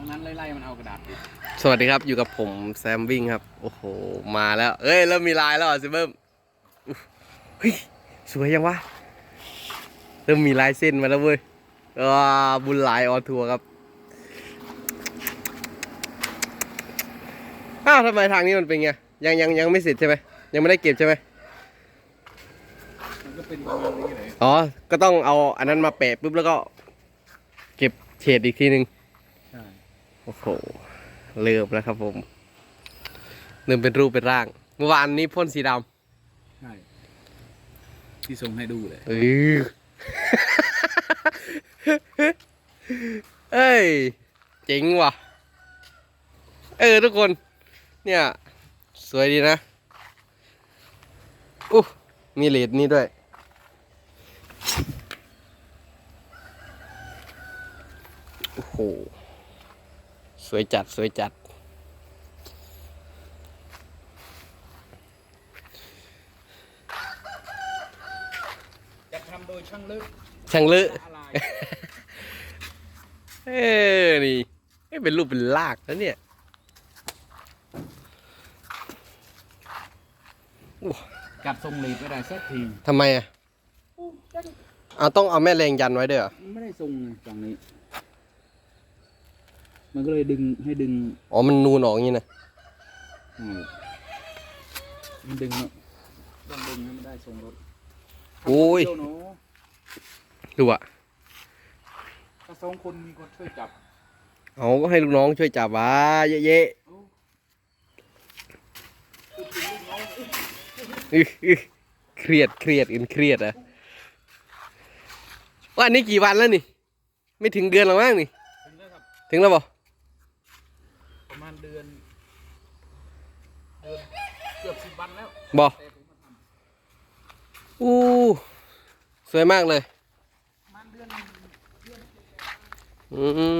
ฝั่งนั้นไล่ๆมันเอากระดาษปิดสวัสดีครับอยู่กับผมแซมวิ่งครับ โอ้โห มาแล้ว เอ้ย เริ่มมีลายแล้วเหรอซิเบิ้มอุ๊ยเฮ้ย สวยยังวะ เริ่มมีลายเส้นมาแล้วเว้ยว้าบุญหลายออนทัวร์ครับอ้าวทำไมทางนี้มันเป็นไงยังยังยังไม่เสร็จใช่ไหมยังไม่ได้เก็บใช่ไหมมันก็เป็นประมาณนี้เลยอ๋อ ก็ต้องเอาอันนั้นมาแปะปุ๊บแล้วก็ เก็บเฉดอีกทีหนึ่งใช่โอ้โหเริ่มแล้วครับผมเริ่มเป็นรูปเป็นร่างเมื่อวานนี้พ่นสีดใช่ที่ส่งให้ดูเลยำเออ เอ้ยเจ๋งว่ะ เออทุกคน เนี่ย สวยดีนะอู้มีเลดนี่ด้วย โอ้โห สวยจัดสวยจัด จะทำโดยช่างลึกช่างเลอะอะไรเออนี่เอ้ยเป็นรูปเป็นลากแล้วเนี่ยกัดทรงหลีดไม่ได้สักทีทำไมอะเอาต้องเอาแม่แรงยันไว้ด้วยเหรอมันไม่ได้ทรงไงฝั่งนี้ มันก็เลยดึงให้ดึง อ๋อ มันนูนออกอย่างนี้นะอืมมันดึงเนอะต้องดึงให้มันได้ทรงรถโอ้ยเดี๋วหนูดูอะถ้าสองคนมีคนช่วยจับ เอาก็ให้ลูกน้องช่วยจับวะเยอะโอ้ๆอื้ออื้อเครียดเครียดอื่นเครียดอะว่าอันนี้กี่วันแล้วนี่ ไม่ถึงเดือนหรอกมั้งนี่ ถึงแล้วครับ ถึงแล้วบ่ประมา ณเดือนเดือนเกือบสิบวันแล้วบ่แต่ผมมาทำอู้สวยมากเลย ประมาณเดือนอืม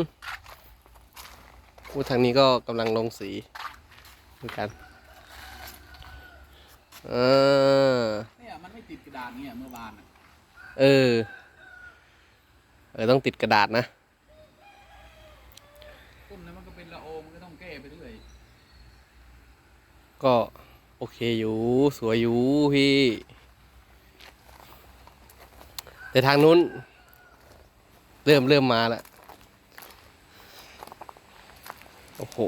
อู้ทางนี้ก็กำลังลงสีเหมือนกันเออเนี่ยมันไม่ติดกระดาษเนี่ยเมื่อวานน่ะเออ เออ ต้องติดกระดาษนะ ต้นนั้นมันก็เป็นละโอมันก็ต้องแก้ไปเรื่อยก็โอเคอยู่ สวยอยู่พี่ แต่ทางนู้น เริ่มเริ่มมาแล้วโอ้โห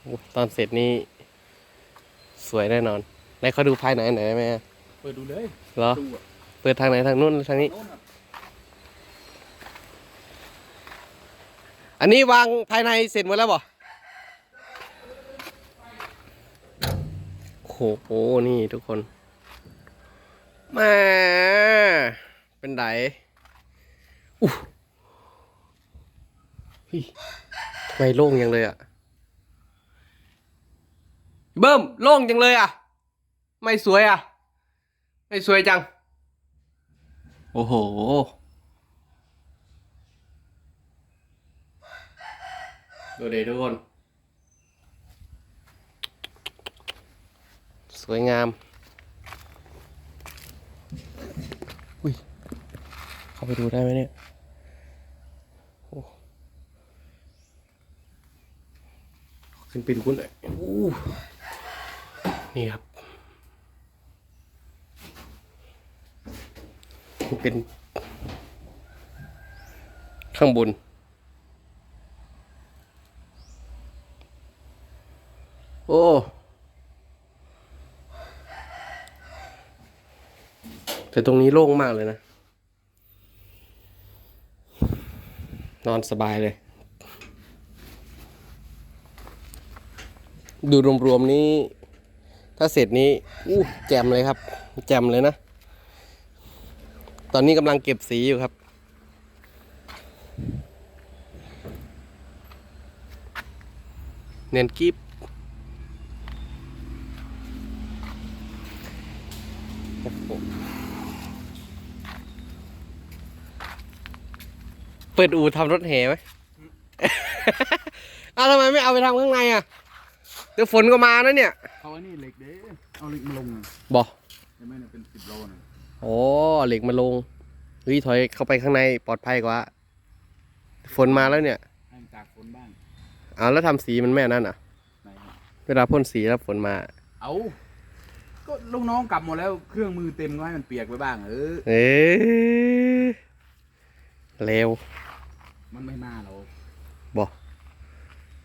โอ้ตอนเสร็จนี่สวยแน่นอนไหนเขาดูภายในหน่อยได้ไหมอะเปิดดูเลยเหรอ ดูอะ เปิดทางไหนทางนู้นทางนี้ อันนี้วางภายในเสร็จหมดแล้วบ่โอ้โหนี่ทุกคน มาเป็นไดอู้ฮ้ยทำไมโล่งยังเลยอะเบิ้มโล่งจังเลยอะไม่สวยอะไม่สวยจัง โอ้โห ดูเดทุกคน สวยงาม อุ้ย เข้าไปดูได้ไหมเนี่ยโอ้ขึ้นไปดูกันหน่อยอู้นี่ครับ เป็น ข้างบน โอ้ แต่ตรงนี้โล่งมากเลยนะ นอนสบายเลย ดูรวมๆนี้ ถ้าเสร็จนี้อู้แจมเลยครับ แจมเลยนะ ตอนนี้กำลังเก็บสีอยู่ครับ เนียนกิฟโอ้โหเปิดอู่ทำรถแห่ไหมเอาทำไมไม่เอาไปทำข้างในอะ เดี๋ยวฝนก็มานะเนี่ย เอาไอ้นี่เหล็กเด้ เอาเหล็กมาลงอะบอ กเห็นไหมเนี่ยเป็นสิบโลนะโอ้เหล็กมาลงเฮ้ยถอยเข้าไปข้างในปลอดภัยกว่า ฝนมาแล้วเนี่ยให้มันตากฝนบ้างเอาแล้วทำสีมันแม่นั่นอะ ไหนฮะเวลาพ่นสีแล้วฝนมา เอาก็ลูกน้องกลับหมดแล้วเครื่องมือเต็มก็ให้มันเปียกไปบ้างเออเอ๊ะเร็วมันไม่มาหรอกบอก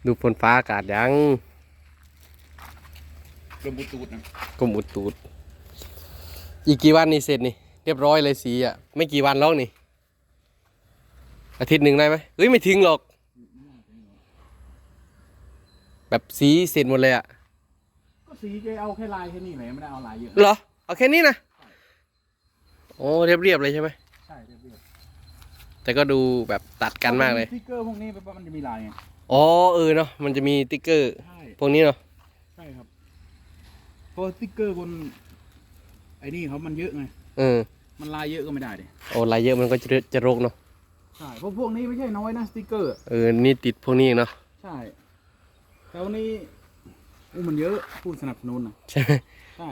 ดูฝนฟ้าอากาศยังกรมอุตุนะกรมอุตุ อีกกี่วันนี่เสร็จนี่เรียบร้อยเลยสีอะไม่กี่วันแล้วนี่ อาทิตย์หนึ่งได้ไหมเฮ้ยไม่ถึงหรอก แบบสีเสร็จหมดเลยอะก็สีแกเอาแค่ลายแค่นี้แหละไม่ได้เอาลายเยอะเหรอเอาแค่นี้นะโอ้เรียบเรียบๆเลยใช่ไหมใช่เรียบแต่ก็ดูแบบตัดๆกันมากเลยสติ๊กเกอร์พวกนี้ไปมันจะมีลายไงอ๋อเออเนาะมันจะมีติ๊กเกอร์ ใช่พวกนี้เนาะใช่ครับเพราะสติ๊กเกอร์บนไอ้นี่เขามันเยอะไงเออมันลายเยอะก็ไม่ได้ดิโอ้ลายเยอะมันก็จะจะรกเนาะใช่เพราะพวกนี้ไม่ใช่น้อยนะสติ๊กเกอร์เออนี่ติดพวกนี้เนาะใช่แต่วันนี้อู้มันเยอะผู้สนับสนุนนะใช่ไหมใช่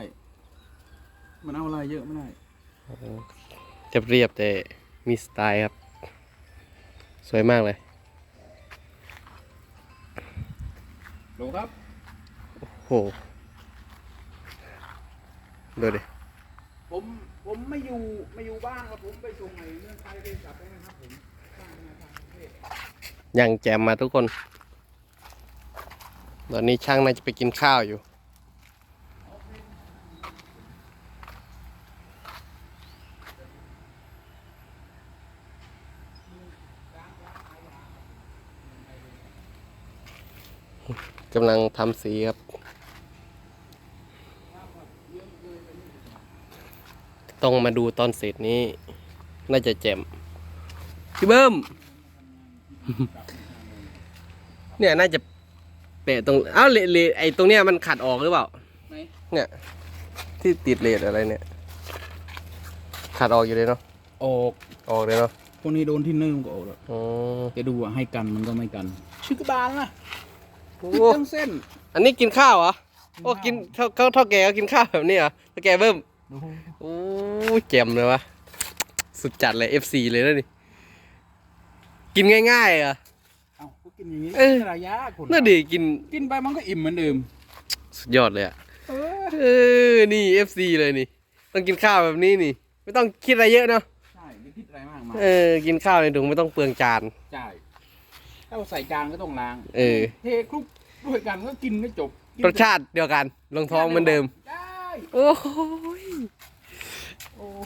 มันเอาอะไรเยอะไม่ได้จะเรียบแต่มีสไตล์ครับ สวยมากเลยลงครับโหดูดิ ผมผมไม่อยู่ไม่อยู่บ้านครับผมไปส่งไอ้เรื่องไทยไปกลับไปนะครับผมสร้างงานทางประเทศยังแจมมาทุกคน ตอนนี้ช่างน่าจะไปกินข้าวอยู่ กำลังทำสีครับ ต้องมาดูตอนเสร็จนี้ น่าจะแจ่มพี่เบิ้ม เนี่ยน่าจะแปะตรงเอ้าเลเลไอตรงเนี้ยมันขัดออกหรือเปล่าไหนเนี่ย ที่ติดเลดอะไรเนี่ย ขัดออกอยู่เลยเนาะออกออกเลยเนาะพวกนี้โดนที่นึ่งก็ออกแล้วอ๋อจะดูอะให้กันมันก็ไม่กัน ชื่อกระบาลนะโอ้ติดทั้งเส้น อันนี้กินข้าวเหรอโอ้กินเท่าเท่าเท่าแกก็กินข้าวแบบนี้เหรอเท่าแกเบิ้มดู โอ้แจ่มเลยวะ สุดจัดเลย FC เลยนะนี่ กินง่ายๆเหรอะ เอ้าก็กินอย่างนี้เออระยะคนน่าดีกินกินไปมันก็อิ่มเหมือนเดิมสุดยอดเลยอะ เออเออ นี่ FC เลยนี่ ต้องกินข้าวแบบนี้นี่ ไม่ต้องคิดอะไรเยอะเนาะ ใช่ไม่คิดอะไรมากมายเออ กินข้าวในถุงไม่ต้องเปลืองจาน ใช่ถ้าเราใส่จานก็ต้องล้างเออ เทคลุกด้วยกันก็กินก็จบกินรสชาติเดียวกัน ลงท้องเหมือนเดิม ได้ โอ้ยโอ้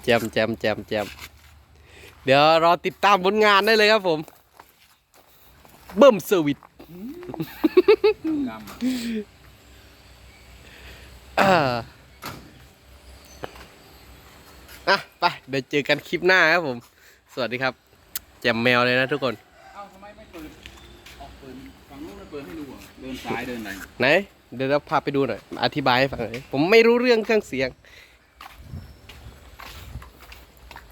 แจมแจมแจมแจมเดี๋ยวรอติดตามผลงานได้เลยครับผม เบิ่มเซอร์วิสกรรมอ่าอะไปเดี๋ยวเจอกันคลิปหน้าครับผม สวัสดีครับ แจมแมวเลยนะทุกคน เอ้าทำไมไม่เปิดออกเปิดฝั่งนู้นไม่เปิดให้ดูอะเดินซ้ายเดินไหน ไหน เดี๋ยวเราพาไปดูหน่อย อธิบายให้ฟังหน่อย ผมไม่รู้เรื่องเครื่องเสียง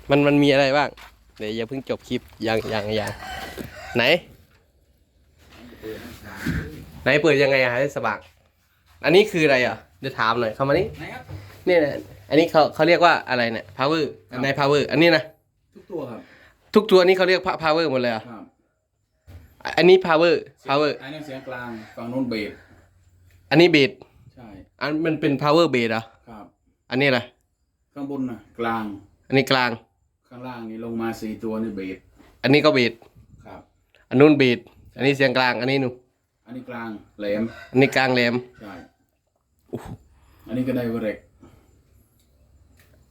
มันมันมีอะไรบ้าง เดี๋ยวอย่าเพิ่งจบคลิปยังยังยังไหน ไหนเปิดยังไงอะให้สบักอันนี้คืออะไรอะเดี๋ยวถามหน่อยเข้ามานี่ไหนครับ เนี่ยนะอันนี้เขาเขาเรียกว่าอะไรเนี่ย power อันไหน power อันนี้นะทุกตัวครับทุกตัวนี้เขาเรียก power หมดเลยเหรอะครับอันนี้ power power อันนี้เสียงกลางฝั่งนู้นเบสอันนี้ beat ใช่อันมันเป็น power beat เหรอครับ อันนี้อะไรข้างบนน่ะกลาง อันนี้กลางข้างล่างนี่ลงมาสี่ตัวนี่เบสอันนี้ก็ beat ครับ อันนู้น beat อันนี้เสียงกลาง อันนี้หนูอันนี้กลางแหลม อันนี้กลางแหลมใช่อันนี้ก็ได้เวเรก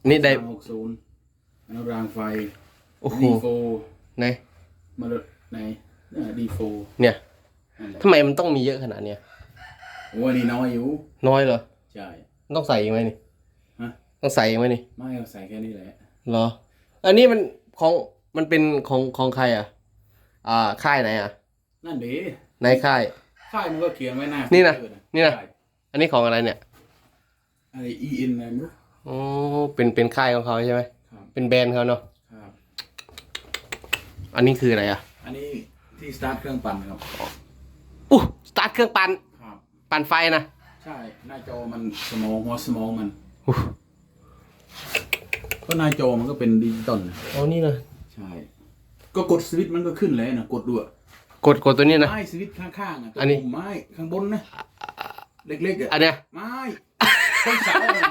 อันนี้ได้หกศูนย์อันนี้รางไฟโอ้โหดีโฟไหนมาเลยไหนดีโฟเนี่ยนั่นแหละทำไมมันต้องมีเยอะขนาดเนี้ยโอ้ยนี่น้อยอยู่ น้อยเหรอ ใช่ ต้องใส่อีกไหมนี่ฮะต้องใส่อีกไหมนี่ ไม่เอาใส่แค่นี้แหละ เหรอ อันนี้มันของมันเป็นของของใครอะ อ่าค่ายไหนอะนั่นดีในค่าย ค่ายมันก็เขียนไว้หน้านี่นะสติ๊กเกอร์นี่นะใช่อันนี้ของอะไรเนี่ยอะไร E N อะไรไม่รู้อ๋อเป็นเป็นค่ายของเขาใช่ไหมครับเป็นแบรนด์เขาเนาะครับอันนี้คืออะไรอะ อันนี้ที่สตาร์ทเครื่องปั่นครับอู้สตาร์ทเครื่องปั่นครับ ปั่นไฟนะใช่หน้าจอมันสมองหัวสมองมันอู้ ก็หน้าจอมันก็เป็นดิจิตอลนะอ๋อนี่นะใช่ ก็กดสวิตช์มันก็ขึ้นเลยนะกดด้วยกดกดตัวนี้นะ ไม้สวิตช์ข้างๆอะตัวอันนี้ ปุ่มไม้ข้างบนนะเล็กๆอะอันเนี้ยไม้ต้นเสาอะเห็น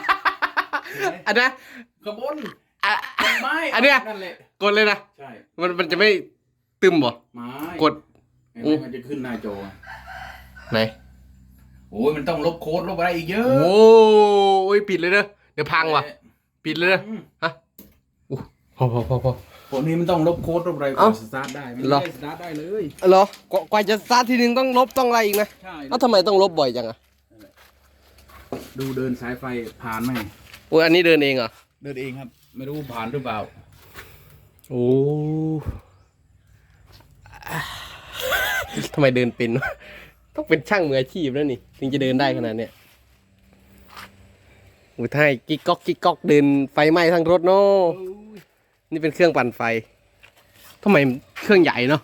ไหมอันเนี้ยข้างบนอะต้นไม้อันเนี้ย นั่นแหละกดเลยนะใช่มันมันจะไม่ตึมบ่ไม้กด เห็นไหมมันจะขึ้นหน้าจอไหนโอ้ยมันต้องลบโค้ดลบอะไรอีกเยอะโอ้ยปิดเลยเด้อเดี๋ยวพังว่ะ ปิดเลยเด้ออืมฮะอู้พอพอพอพอพวกนี้มันต้องลบโค้ดลบอะไรก่อเอ้านสตาร์ทได้ไม่เหรอ ได้สตาร์ทได้เลย เหรอกว่ากว่าจะสตาร์ททีนึงต้องลบต้องอะไรอีกนะใช่ แล้วทำไมต้องลบบ่อยจังอะดูเดินสายไฟผ่านไหมโอ้ยอันนี้เดินเองเหรอเดินเองครับ ไม่รู้ผ่านหรือเปล่าโอ้ทำไมเดินเป็นวะต้องเป็นช่างมืออาชีพแล้วนี่ ถึงจะเดินได้ขนาดเนี้ย อุ้ยถ้าให้กิ๊กก๊อกกิ๊กก๊อกเดินไฟไหม้ทั้งรถเนาะนี่เป็นเครื่องปั่นไฟทำไมเครื่องใหญ่เนาะ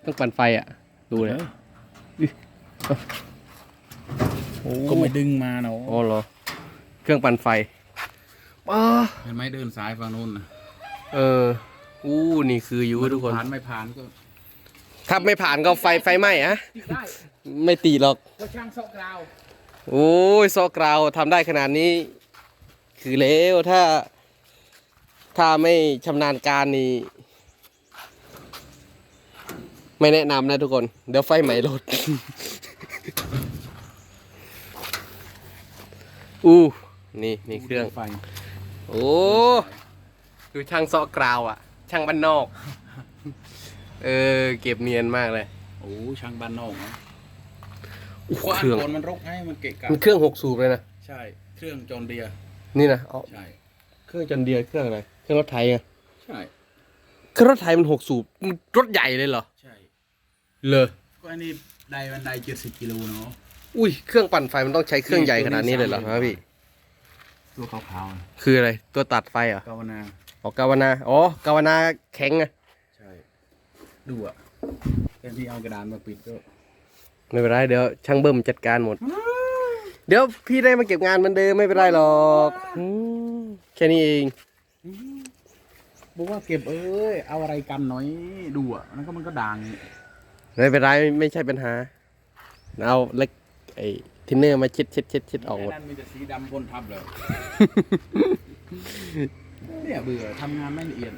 เครื่องปั่นไฟอะ ดูเลยโอ้ก็ไม่ดึงมาเนาะอ๋อเหรอเครื่องปั่นไฟอ้าเห็นไหมเดินสายฝั่งนู้นนะเออ อู้นี่คืออยู่ทุกคนผ่านไม่ผ่านก็ถ้าไม่ผ่านก็ไฟไฟไหม้อะติดได้ไม่ตีหรอกก็ช่างซอกกราว โอ้ยซอกราวทำได้ขนาดนี้ คือแล้วถ้า ถ้าไม่ชำนาญการนี่ ไม่แนะนำนะทุกคน เดี๋ยวไฟไหม้รถอู้นี่นี่เครื่องไฟโอ้คือช่างซอกกราวอะช่างบ้านนอก เออ เก็บเนียนมากเลย โอ้ช่างบ้านนอกนะ อู้เพราะอัเคนรื่อง ก่อนมันรกไงมันเกะกะมันเครื่องหกสูบเลยนะ ใช่ เครื่องจอห์นเดียร์นี่นะเอาใช่ เครื่องจันเดียร์เครื่องอะไร เครื่องรถไถไงใช่ เครื่องรถไถมันหกสูบมันรถใหญ่เลยเหรอ ใช่ เลยก็อันนี้ไดมันไดเจ็ดสิบกิโลเนาะ อุ้ย เครื่องปั่นไฟมันต้องใช้เครื่องใหญ่ขนาดนี้เลยเหรอครับพี่ ตัวขาวๆนะคืออะไร ตัวตัดไฟเหรอ กาวนา อ๋อกาวนา อ๋อกาวนาแข็งไงใช่ ดูอะแต่ที่เอากระดานมาปิดก็ ไม่เป็นไรเดี๋ยวช่างเบิ้มจัดการหมด เดี๋ยวพี่ได้มาเก็บงานเหมือนเดิมไม่เป็นไรหรอกอืมแค่นี้เอง บอกว่าเก็บเอ้ยเอาอะไรกันหน่อยดูอะแล้วก็มันก็ด่างไม่เป็นไรไม่ใช่ปัญหา เอาเล็กไอ้ทินเนอร์มาเช็ดเช็ดเช็ดเช็ดออกหมด ไนั่นมีแต่สีดำพ่นทับเลยเนี่ยเบื่อทำงานไม่ละเอียด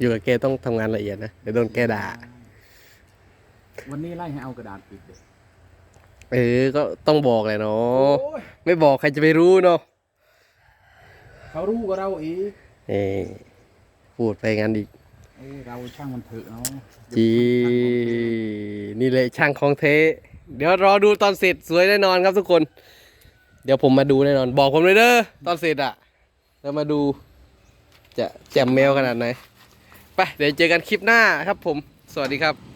อยู่กับแกต้องทำงานละเอียดนะเดี๋ยวโดนแกด่า วันนี้ไล่ให้เอากระดาษปิดเลยเออ ก็ต้องบอกเลยเนาะโอ้ยไม่บอกใครจะไปรู้เนาะ เขารู้กับเราอีกเออพูดไปงั้นอีกเอ้ยเราช่างมันเถอะเนาะจีนี่เลยช่างของเท เดี๋ยวรอดูตอนเสร็จสวยแน่นอนครับทุกคน เดี๋ยวผมมาดูแน่นอน บอกผมเลยเด้อตอนเสร็จอะแล้วมาดู จะแจ่มแมวขนาดไหน ไป เดี๋ยวเจอกันคลิปหน้าครับผม สวัสดีครับ